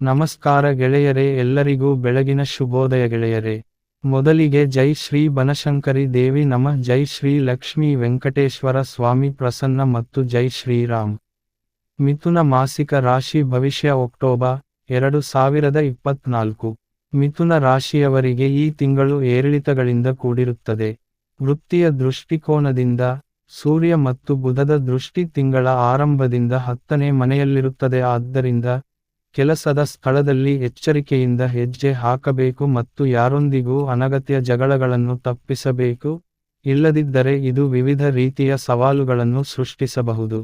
ನಮಸ್ಕಾರ ಗೆಳೆಯರೇ, ಎಲ್ಲರಿಗೂ ಬೆಳಗಿನ ಶುಭೋದಯ ಗೆಳೆಯರೇ. ಮೊದಲಿಗೆ ಜೈ ಶ್ರೀ ಬನಶಂಕರಿ ದೇವಿ ನಮಃ. ಜೈ ಶ್ರೀ ಲಕ್ಷ್ಮೀ ವೆಂಕಟೇಶ್ವರ ಸ್ವಾಮಿ ಪ್ರಸನ್ನ ಮತ್ತು ಜೈ ಶ್ರೀರಾಮ್ ಮಿಥುನ ಮಾಸಿಕ ರಾಶಿ ಭವಿಷ್ಯ ಅಕ್ಟೋಬರ್ ಎರಡು ಸಾವಿರದ ಇಪ್ಪತ್ನಾಲ್ಕು. ಮಿಥುನ ರಾಶಿಯವರಿಗೆ ಈ ತಿಂಗಳು ಏರಿಳಿತಗಳಿಂದ ಕೂಡಿರುತ್ತದೆ. ವೃತ್ತಿಯ ದೃಷ್ಟಿಕೋನದಿಂದ ಸೂರ್ಯ ಮತ್ತು ಬುಧದ ದೃಷ್ಟಿ ತಿಂಗಳ ಆರಂಭದಿಂದ ಹತ್ತನೇ ಮನೆಯಲ್ಲಿರುತ್ತದೆ. ಆದ್ದರಿಂದ ಕೆಲಸದ ಸ್ಥಳದಲ್ಲಿ ಎಚ್ಚರಿಕೆಯಿಂದ ಹೆಜ್ಜೆ ಹಾಕಬೇಕು ಮತ್ತು ಯಾರೊಂದಿಗೂ ಅನಗತ್ಯ ಜಗಳಗಳನ್ನು ತಪ್ಪಿಸಬೇಕು, ಇಲ್ಲದಿದ್ದರೆ ಇದು ವಿವಿಧ ರೀತಿಯ ಸವಾಲುಗಳನ್ನು ಸೃಷ್ಟಿಸಬಹುದು.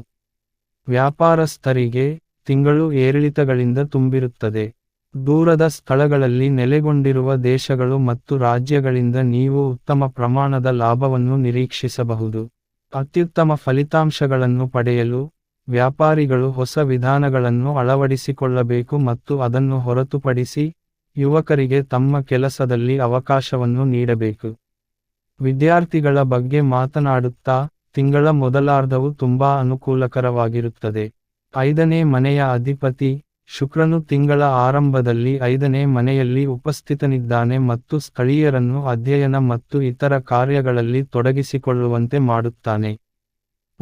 ವ್ಯಾಪಾರಸ್ಥರಿಗೆ ತಿಂಗಳು ಏರಿಳಿತಗಳಿಂದ ತುಂಬಿರುತ್ತದೆ. ದೂರದ ಸ್ಥಳಗಳಲ್ಲಿ ನೆಲೆಗೊಂಡಿರುವ ದೇಶಗಳು ಮತ್ತು ರಾಜ್ಯಗಳಿಂದ ನೀವು ಉತ್ತಮ ಪ್ರಮಾಣದ ಲಾಭವನ್ನು ನಿರೀಕ್ಷಿಸಬಹುದು. ಅತ್ಯುತ್ತಮ ಫಲಿತಾಂಶಗಳನ್ನು ಪಡೆಯಲು ವ್ಯಾಪಾರಿಗಳು ಹೊಸ ವಿಧಾನಗಳನ್ನು ಅಳವಡಿಸಿಕೊಳ್ಳಬೇಕು ಮತ್ತು ಅದನ್ನು ಹೊರತುಪಡಿಸಿ ಯುವಕರಿಗೆ ತಮ್ಮ ಕೆಲಸದಲ್ಲಿ ಅವಕಾಶವನ್ನು ನೀಡಬೇಕು. ವಿದ್ಯಾರ್ಥಿಗಳ ಬಗ್ಗೆ ಮಾತನಾಡುತ್ತಾ ತಿಂಗಳ ಮೊದಲಾರ್ಧವು ತುಂಬಾ ಅನುಕೂಲಕರವಾಗಿರುತ್ತದೆ. ಐದನೇ ಮನೆಯ ಅಧಿಪತಿ ಶುಕ್ರನು ತಿಂಗಳ ಆರಂಭದಲ್ಲಿ ಐದನೇ ಮನೆಯಲ್ಲಿ ಉಪಸ್ಥಿತನಿದ್ದಾನೆ ಮತ್ತು ಸ್ಥಳೀಯರನ್ನು ಅಧ್ಯಯನ ಮತ್ತು ಇತರ ಕಾರ್ಯಗಳಲ್ಲಿ ತೊಡಗಿಸಿಕೊಳ್ಳುವಂತೆ ಮಾಡುತ್ತಾನೆ.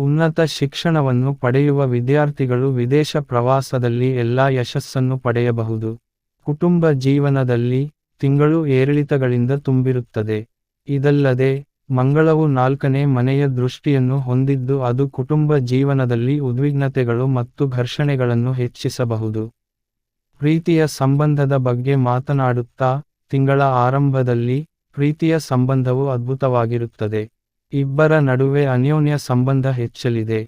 ಉನ್ನತ ಶಿಕ್ಷಣವನ್ನು ಪಡೆಯುವ ವಿದ್ಯಾರ್ಥಿಗಳು ವಿದೇಶ ಪ್ರವಾಸದಲ್ಲಿ ಎಲ್ಲಾ ಯಶಸ್ಸನ್ನು ಪಡೆಯಬಹುದು. ಕುಟುಂಬ ಜೀವನದಲ್ಲಿ ತಿಂಗಳು ಏರಿಳಿತಗಳಿಂದ ತುಂಬಿರುತ್ತದೆ. ಇದಲ್ಲದೆ, ಮಂಗಳವು ನಾಲ್ಕನೇ ಮನೆಯ ದೃಷ್ಟಿಯನ್ನು ಹೊಂದಿದ್ದು ಅದು ಕುಟುಂಬ ಜೀವನದಲ್ಲಿ ಉದ್ವಿಗ್ನತೆಗಳು ಮತ್ತು ಘರ್ಷಣೆಗಳನ್ನು ಹೆಚ್ಚಿಸಬಹುದು. ಪ್ರೀತಿಯ ಸಂಬಂಧದ ಬಗ್ಗೆ ಮಾತನಾಡುತ್ತಾ, ತಿಂಗಳ ಆರಂಭದಲ್ಲಿ ಪ್ರೀತಿಯ ಸಂಬಂಧವು ಅದ್ಭುತವಾಗಿರುತ್ತದೆ. ಇಬ್ಬರ ನಡುವೆ ಅನ್ಯೋನ್ಯ ಸಂಬಂಧ ಹೆಚ್ಚಲಿದೆ.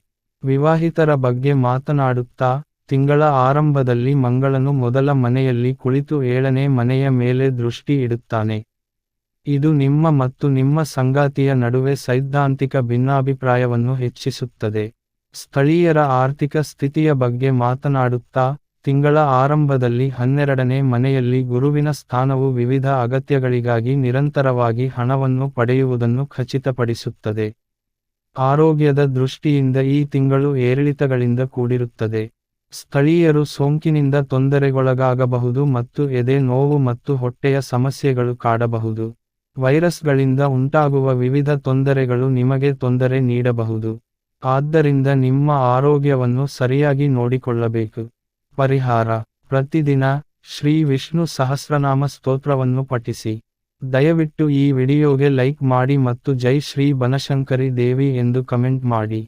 ವಿವಾಹಿತರ ಬಗ್ಗೆ ಮಾತನಾಡುತ್ತಾ, ತಿಂಗಳ ಆರಂಭದಲ್ಲಿ ಮಂಗಳನು ಮೊದಲ ಮನೆಯಲ್ಲಿ ಕುಳಿತು ಏಳನೇ ಮನೆಯ ಮೇಲೆ ದೃಷ್ಟಿ ಇಡುತ್ತಾನೆ. ಇದು ನಿಮ್ಮ ಮತ್ತು ನಿಮ್ಮ ಸಂಗಾತಿಯ ನಡುವೆ ಸೈದ್ಧಾಂತಿಕ ಭಿನ್ನಾಭಿಪ್ರಾಯವನ್ನು ಹೆಚ್ಚಿಸುತ್ತದೆ. ಸ್ಥಳೀಯರ ಆರ್ಥಿಕ ಸ್ಥಿತಿಯ ಬಗ್ಗೆ ಮಾತನಾಡುತ್ತಾ ತಿಂಗಳ ಆರಂಭದಲ್ಲಿ ಹನ್ನೆರಡನೇ ಮನೆಯಲ್ಲಿ ಗುರುವಿನ ಸ್ಥಾನವು ವಿವಿಧ ಅಗತ್ಯಗಳಿಗಾಗಿ ನಿರಂತರವಾಗಿ ಹಣವನ್ನು ಪಡೆಯುವುದನ್ನು ಖಚಿತಪಡಿಸುತ್ತದೆ. ಆರೋಗ್ಯದ ದೃಷ್ಟಿಯಿಂದ ಈ ತಿಂಗಳು ಏರಿಳಿತಗಳಿಂದ ಕೂಡಿರುತ್ತದೆ. ಸ್ಥಳೀಯರು ಸೋಂಕಿನಿಂದ ತೊಂದರೆಗೊಳಗಾಗಬಹುದು ಮತ್ತು ಎದೆ ನೋವು ಮತ್ತು ಹೊಟ್ಟೆಯ ಸಮಸ್ಯೆಗಳು ಕಾಡಬಹುದು. ವೈರಸ್ಗಳಿಂದ ಉಂಟಾಗುವ ವಿವಿಧ ತೊಂದರೆಗಳು ನಿಮಗೆ ತೊಂದರೆ ನೀಡಬಹುದು. ಆದ್ದರಿಂದ ನಿಮ್ಮ ಆರೋಗ್ಯವನ್ನು ಸರಿಯಾಗಿ ನೋಡಿಕೊಳ್ಳಬೇಕು. ಪರಿಹಾರ. ಪ್ರತಿದಿನ ಶ್ರೀ ವಿಷ್ಣು ಸಹಸ್ರನಾಮ ಸ್ತೋತ್ರವನ್ನು ಪಠಿಸಿ. ದಯವಿಟ್ಟು ಈ ವಿಡಿಯೋಗೆ ಲೈಕ್ ಮಾಡಿ ಮತ್ತು ಜೈ ಶ್ರೀ ಬನಶಂಕರಿ ದೇವಿ ಎಂದು ಕಮೆಂಟ್ ಮಾಡಿ.